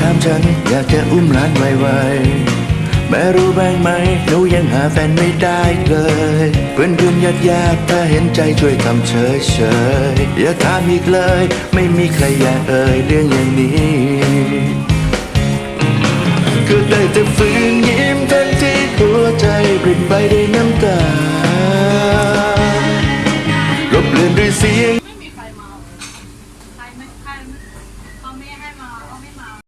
ถามฉัน อยากจะอุ้มหลานไวๆแม่รู้บ้างไหมหนูยังหาแฟนไม่ได้เลย เพื่อนเพื่อนญาติญาติถ้าเห็นใจช่วยทำเฉยเฉยอย่าถามอีกเลย ไม่มีใครอยากเอ่ยเรื่องอย่างนี้ก็ได้แต่ฝืนยิ้มทันที่หัวใจปริ่มไปด้วยน้ำตารบเลือนด้วยเสียง